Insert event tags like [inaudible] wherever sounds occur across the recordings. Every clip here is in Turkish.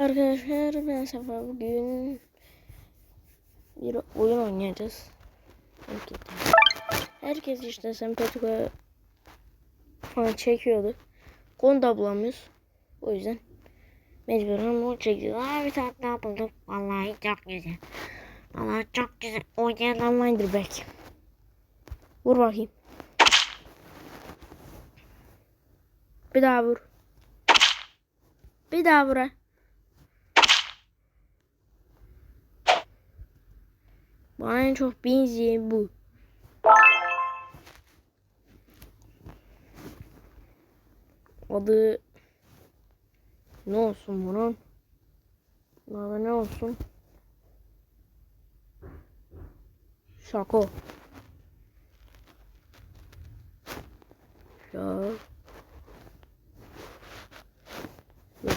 Arkadaşlar ben Sefa bugün bir oyun oynayacağız. Herkes, işte Sempatiko falan çekiyordu. Konu da bulamıyoruz. O yüzden mecburen bunu çekiyoruz. Aa, bir tane daha buldum. Vallahi çok güzel. Vallahi çok güzel. Oynayan online'dır belki. Vur bakayım. Bir daha vur. Bir daha vur. Bana en çok benzeyen bu. Adı ne olsun bunun? Adı ne olsun? Şako. Ya. Yok,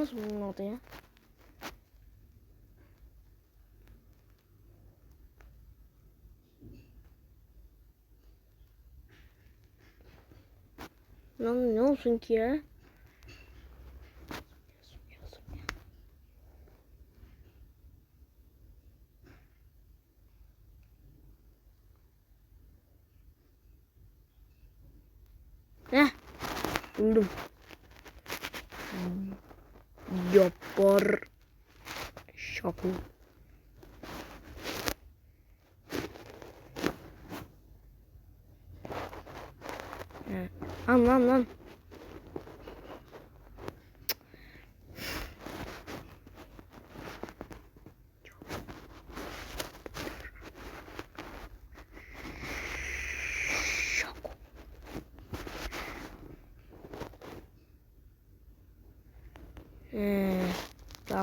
olsun bunun adı ya? Lan ne olsun ki ya? Heh. Buldum. Yapar. Şaku. Heh. Lan lan lan.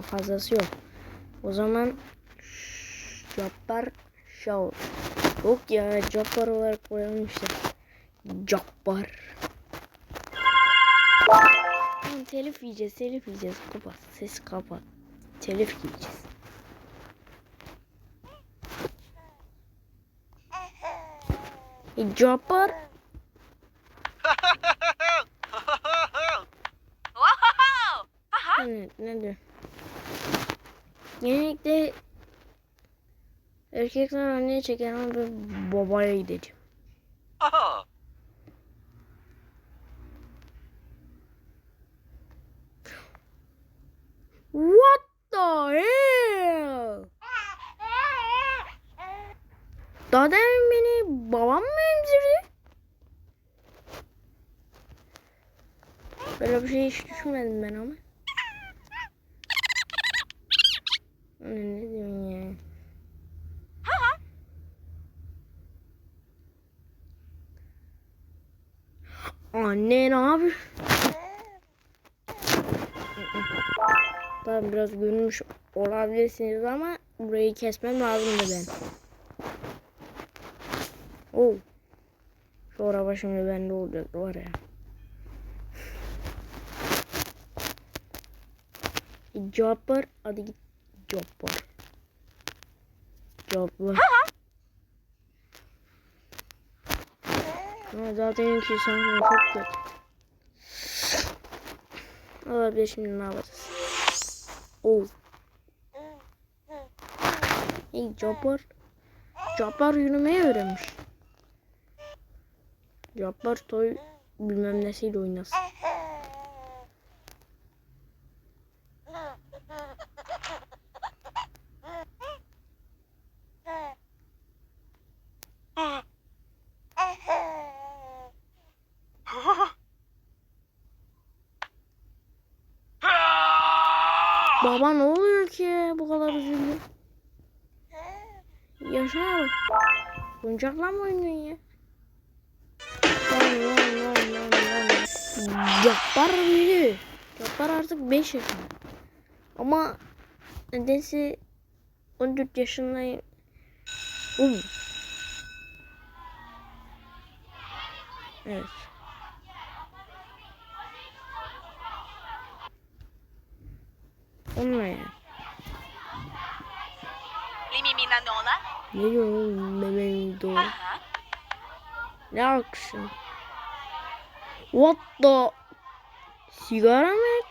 Daha fazlası yok. O zaman Cabbar Show. Yok ya Cabbar olarak koyalım işte. Cabbar. Tamam, telif yiyeceğiz, telif yiyeceğiz. Kapat, ses kapat. Telif yiyeceğiz. E, Cabbar. [laughs] Evet, ne diyor? Genellikle erkekler anneye çeker ama ben babaya gideceğim. Oh, What the hell? Daha demin beni babam mı emzirdi? Böyle bir şey hiç düşünmedim ben ama. Ne, diyorsun ya? Anne ne yapıyor? Tamam biraz görünmüş olabilirsiniz ama burayı kesmem lazımdı ben. Oo. Şu araba şimdi bende olacak var ya. Jobber hadi git Jobber. Jobber. Ama zaten iki sahne çok kötü. Olabilir şimdi ne yapacağız? Oh. Hey Jabbar. Jabbar yürümeyi öğrenmiş. Jabbar toy bilmem nesiyle oynasın. Ki bu kadar üzüldü? Yaşa bak. Oyuncakla mı oynuyorsun ya? Lan lan lan lan lan. Cabbar büyüdü. Cabbar artık 5 yaşında. Ama nedense 14 yaşındayım. Um. Evet. Onunla ya. Limi Minanola? Ne doğru? Aha. Ne akşam? What the? Sigara mı?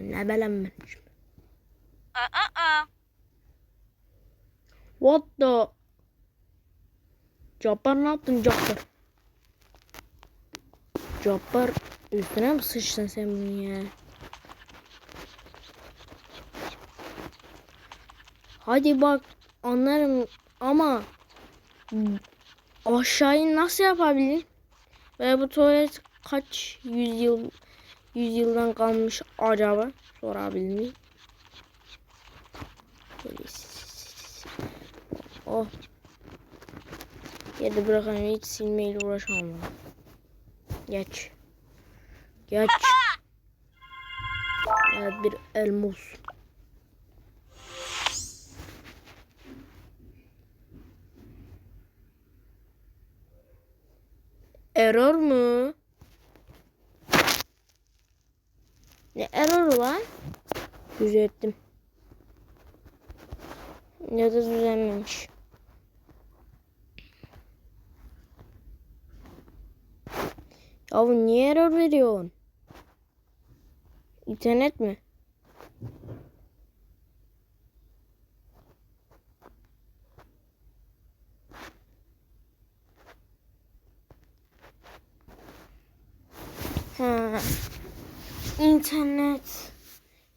Ya [laughs] ne bileyim ben şimdi. What the? Cabbar ne yaptın Cabbar? Cabbar üstüne mi sıçtın sen bunu ya? Hadi bak anlarım ama aşağıyı nasıl yapabilirim? Ve bu tuvalet kaç yüzyıl yüzyıldan kalmış acaba? Sorabilir miyim? Oh. Yerde bırakan hiç silmeyle uğraşamam. Geç. Geç. Evet bir elmus. Error mu? Ne error var? Düzelttim. Ya da düzenmemiş. Ya bu niye error veriyorsun? İnternet mi? Ha. İnternet.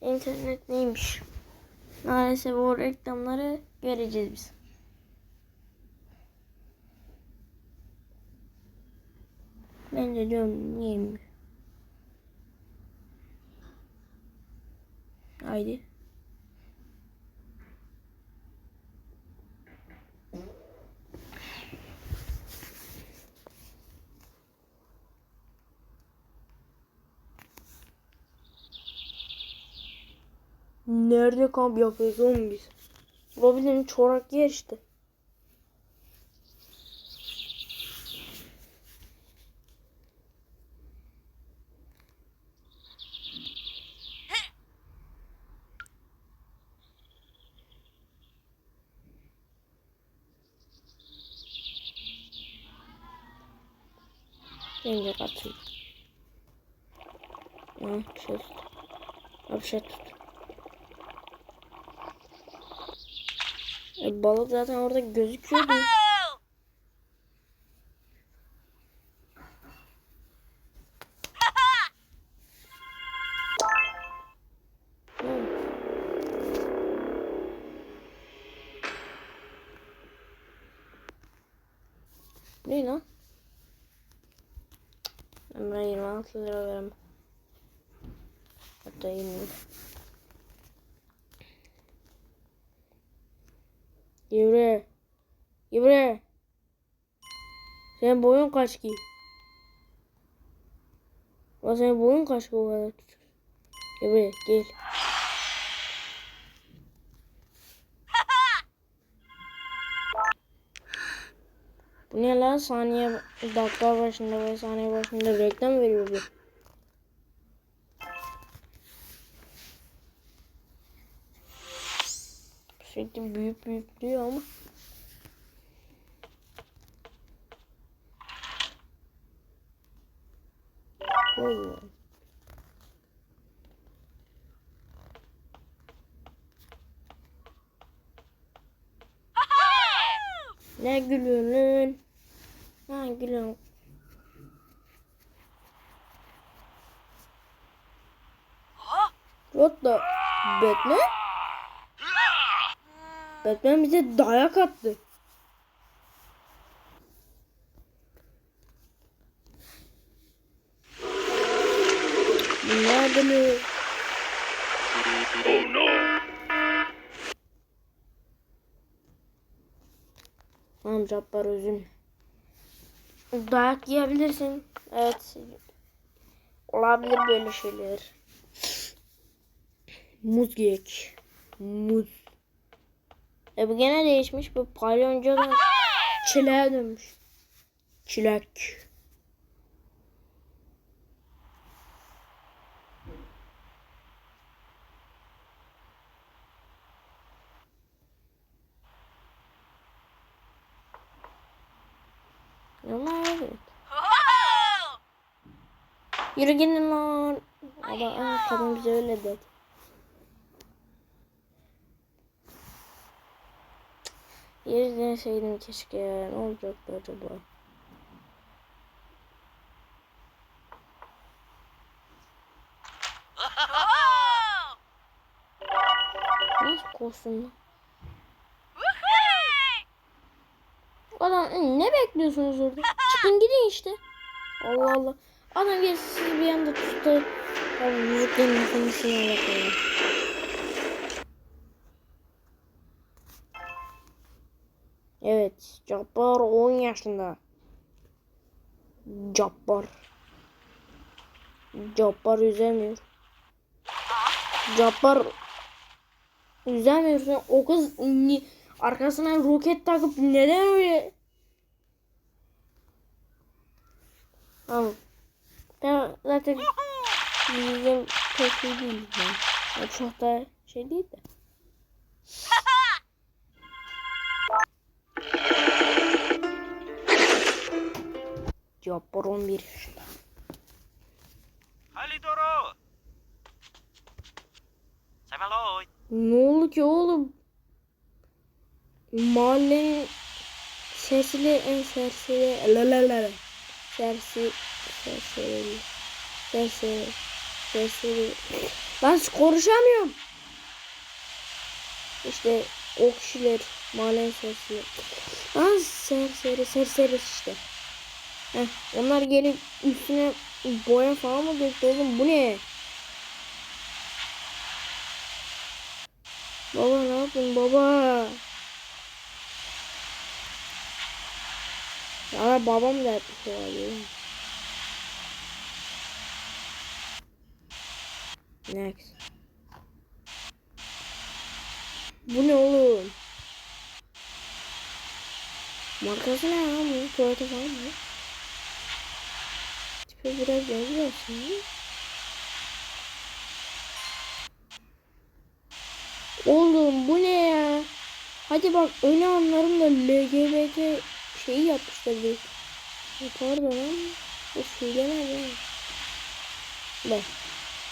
İnternet neymiş? Maalesef o reklamları göreceğiz biz. Ben de diyorum niyeyim? Haydi. Nerede kamp yapıyoruz oğlum biz? Olabilirim çorak yer işte. Bence katıl. Ha, bir şey tut. Ha, bir şey. E, balık zaten orada gözüküyordu. [laughs] Yürü. Yürü. Senin boyun kaç ki? Lan senin boyun kaç ki o kadar küçük? Buraya gel. Bu ne lan saniye dakika başında ve saniye başında reklam veriyor bu. Sürekli büyük büyük diyor ama. Allah. Ne gülüyorsun? Ne gülüyorsun? What the? Batman? Batman bize dayak attı. Nerede mi? Tamam Cabbar üzülme. Dayak yiyebilirsin. Evet. Olabilir böyle şeyler. Muz geyik. Muz. E bu gene değişmiş. Bu palyoncadan çileğe dönmüş. Çilek. Ama evet. Yürü gidin lan. Adam, kadın bize öyle dedi. Yeri deneseydim keşke. Ne olacaktı acaba? Nasıl kostüm! Adam e, ne bekliyorsunuz orada? Çıkın gidin işte. Allah Allah. Adam gelsin sizi bir anda tuttu. Abi müziklerin lafını yapıyor. Evet. Cabbar 10 yaşında. Cabbar. Cabbar yüzemiyor. Cabbar yüzemiyorsun. O kız arkasına roket takıp neden öyle? Tamam. Ben zaten bizim pek iyi değil. Yani çok da şey değil de. Cabbar 11 yaşında. Halidoro! Seveloy! Ne oldu ki oğlum? Mahallenin sesli en serseri lalalala sersi serseri serseri serseri ben konuşamıyorum. İşte o kişiler mahallenin sesli. Lan serseri serseri işte. Heh, onlar gelip üstüne boya falan mı döktü bu ne? Baba ne yapıyorsun baba? Ya babam da yapmış olabilir. Next. Bu ne oğlum? Markası ne ya bu? Toyota falan mı? Tipe biraz benziyor aslında. Oğlum bu ne ya? Hadi bak öyle anlarım da LGBT şeyi yapmışlar bir. Pardon ama o söylemez ya. Bak.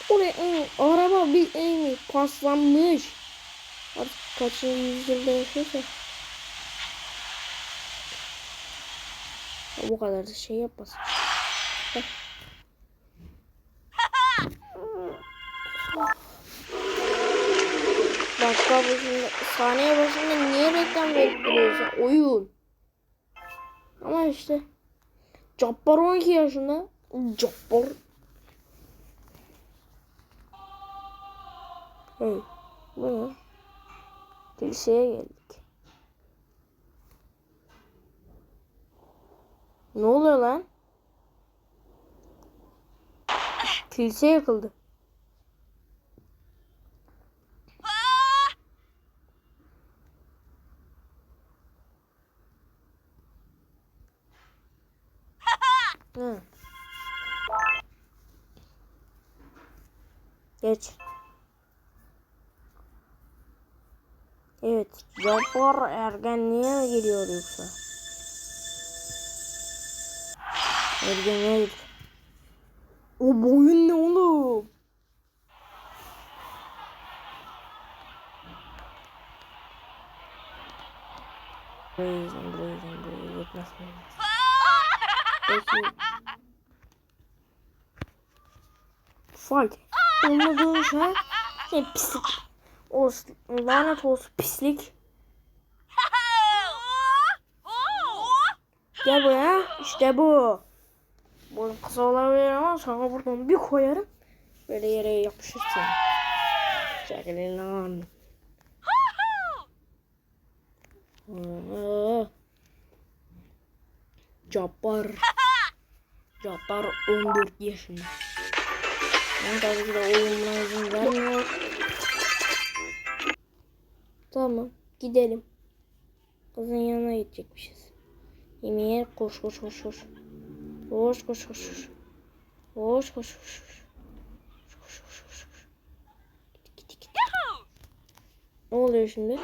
Oraya araba bir ı, paslanmış. Artık kaçıncı yüzyılda yaşıyorsa. Ya bu kadar da şey yapmasın. Bak. Dakika başında, saniye başında niye reklam verip? Oyun. Ama işte. Cabbar 12 yaşında. Cabbar. Hey. Bu ne? Liseye geldik. Ne oluyor lan? Kilise yakıldı. Hı. Geç. Evet. Cabbar ergenliğe geliyor yoksa? Ergenliğe git. O boyun ne oğlum? Buraya yüzden buraya yetmez? Peki. Fight. Olmadığın şey. Şey pislik. O lanet olsun pislik. Gel buraya. İşte bu. Bu kısa olabilir ama sana buradan bir koyarım. Böyle yere yapışırsın. Çekilin lan. Cabbar. Cabbar 14 yaşında. Ben tabii ki de oyununa izin vermiyor. Tamam gidelim. Kızın yanına gidecekmişiz. Yemeğe koş koş koş koş. Koş koş koş koş. Koş koş koş koş. Koş koş koş koş. Git git git. Ne oluyor şimdi?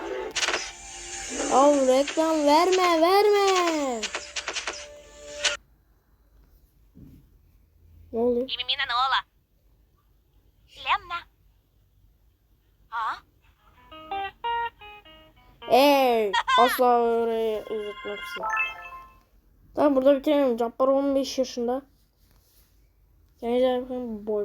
Al reklam verme verme. Ne oluyor? Mimina Nola. Lemna. Ha? Ey! Asla oraya üzültmezsin. Tamam burada bitirelim. Cabbar 15 yaşında. Gençler bakın boy